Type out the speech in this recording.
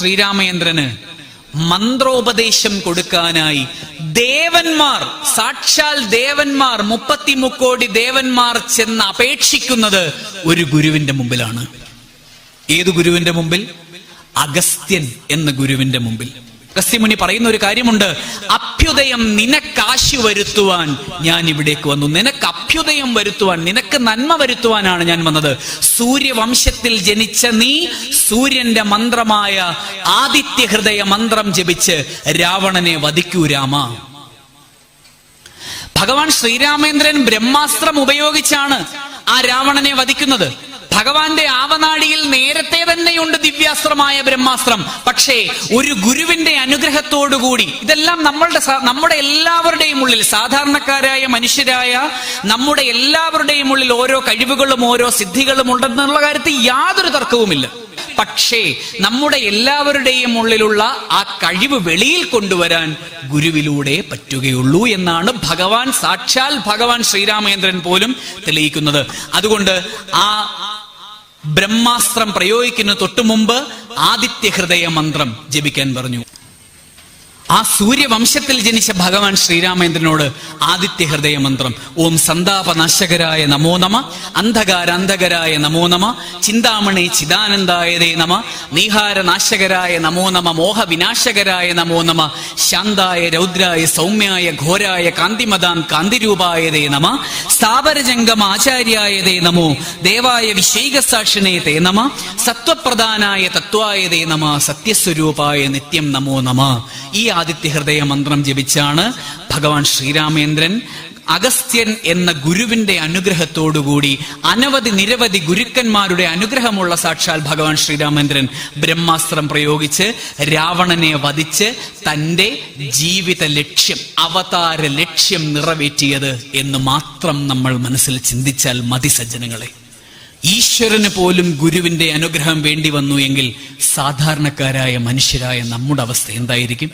ശ്രീരാമചന്ദ്രന് മന്ത്രോപദേശം കൊടുക്കാനായി ദേവന്മാർ സാക്ഷാൽ ദേവന്മാർ മുപ്പത്തി മുക്കോടി ദേവന്മാർ ചെന്ന് അപേക്ഷിക്കുന്നത് ഒരു ഗുരുവിന്റെ മുമ്പിലാണ്. ഏത് ഗുരുവിന്റെ മുമ്പിൽ? അഗസ്ത്യൻ എന്ന ഗുരുവിന്റെ മുമ്പിൽ. അഗസ്ത്യമുനി പറയുന്ന ഒരു കാര്യമുണ്ട്. അഭ്യുദയം നിനക്കാശി വരുത്തുവാൻ ഞാൻ ഇവിടേക്ക് വന്നു. നിനക്ക് അഭ്യുദയം വരുത്തുവാൻ നിനക്ക് നന്മ വരുത്തുവാനാണ് ഞാൻ വന്നത്. സൂര്യവംശത്തിൽ ജനിച്ച നീ സൂര്യന്റെ മന്ത്രമായ ആദിത്യ ഹൃദയ മന്ത്രം ജപിച്ച് രാവണനെ വധിക്കൂ രാമ. ഭഗവാൻ ശ്രീരാമേന്ദ്രൻ ബ്രഹ്മാസ്ത്രം ഉപയോഗിച്ചാണ് ആ രാവണനെ വധിക്കുന്നത്. ഭഗവാന്റെ ആവനാടിയിൽ നേരത്തെ തന്നെയുണ്ട് ദിവ്യാസ്ത്രമായ ബ്രഹ്മാസ്ത്രം. പക്ഷേ ഒരു ഗുരുവിന്റെ അനുഗ്രഹത്തോടുകൂടി ഇതെല്ലാം നമ്മളുടെ നമ്മുടെ എല്ലാവരുടെയും ഉള്ളിൽ സാധാരണക്കാരായ മനുഷ്യരായ നമ്മുടെ എല്ലാവരുടെയും ഉള്ളിൽ ഓരോ കഴിവുകളും ഓരോ സിദ്ധികളും ഉണ്ടെന്നുള്ള കാര്യത്തിൽ യാതൊരു തർക്കവുമില്ല. പക്ഷേ നമ്മുടെ എല്ലാവരുടെയും ഉള്ളിലുള്ള ആ കഴിവ് വെളിയിൽ കൊണ്ടുവരാൻ ഗുരുവിലൂടെ പറ്റുകയുള്ളൂ എന്നാണ് ഭഗവാൻ സാക്ഷാൽ ഭഗവാൻ ശ്രീരാമേന്ദ്രൻ പോലും തെളിയിക്കുന്നത്. അതുകൊണ്ട് ആ ബ്രഹ്മാസ്ത്രം പ്രയോഗിക്കുന്ന തൊട്ടു മുമ്പ് ആദിത്യ ഹൃദയ മന്ത്രം ജപിക്കാൻ പറഞ്ഞു. ആ സൂര്യവംശത്തിൽ ജനിച്ച ഭഗവാൻ ശ്രീരാമേന്ദ്രനോട് ആദിത്യ ഹൃദയ മന്ത്രം. ഓം സന്താപനാശകരായ നമോ നമ അന്ധകാരാന്ധകരായ നമോ നമ ചിന്താമണി ചിദാനന്ദായതേ നമ നീഹാരനാശകരായ നമോ നമ മോഹവിനാശകരായ നമോ നമ ശാന്തായ രൗദ്രായ സൗമ്യായ ഘോരായ കാന്തിമതാം കാന്തിരൂപായതേ നമ സ്ഥാപരജംഗം ആചാര്യായതേ നമോ ദേവായ വിഷൈകസാക്ഷിണേ തേ നമ സത്വപ്രധാനായ തത്വായതേ നമ സത്യസ്വരൂപായ നിത്യം നമോ നമ. ഈ ആദിത്യ ഹൃദയ മന്ത്രം ജപിച്ചാണ് ഭഗവാൻ ശ്രീരാമേന്ദ്രൻ അഗസ്ത്യൻ എന്ന ഗുരുവിന്റെ അനുഗ്രഹത്തോടുകൂടി അനവധി നിരവധി ഗുരുക്കന്മാരുടെ അനുഗ്രഹമുള്ള സാക്ഷാൽ ഭഗവാൻ ശ്രീരാമേന്ദ്രൻ ബ്രഹ്മാസ്ത്രം പ്രയോഗിച്ച് രാവണനെ വധിച്ച് തന്റെ ജീവിത ലക്ഷ്യം അവതാര ലക്ഷ്യം നിറവേറ്റിയത് എന്ന് മാത്രം നമ്മൾ മനസ്സിൽ ചിന്തിച്ചാൽ മതി സജ്ജനങ്ങളെ. ഈശ്വരന് പോലും ഗുരുവിന്റെ അനുഗ്രഹം വേണ്ടി വന്നു എങ്കിൽ സാധാരണക്കാരായ മനുഷ്യരായ നമ്മുടെ അവസ്ഥ എന്തായിരിക്കും?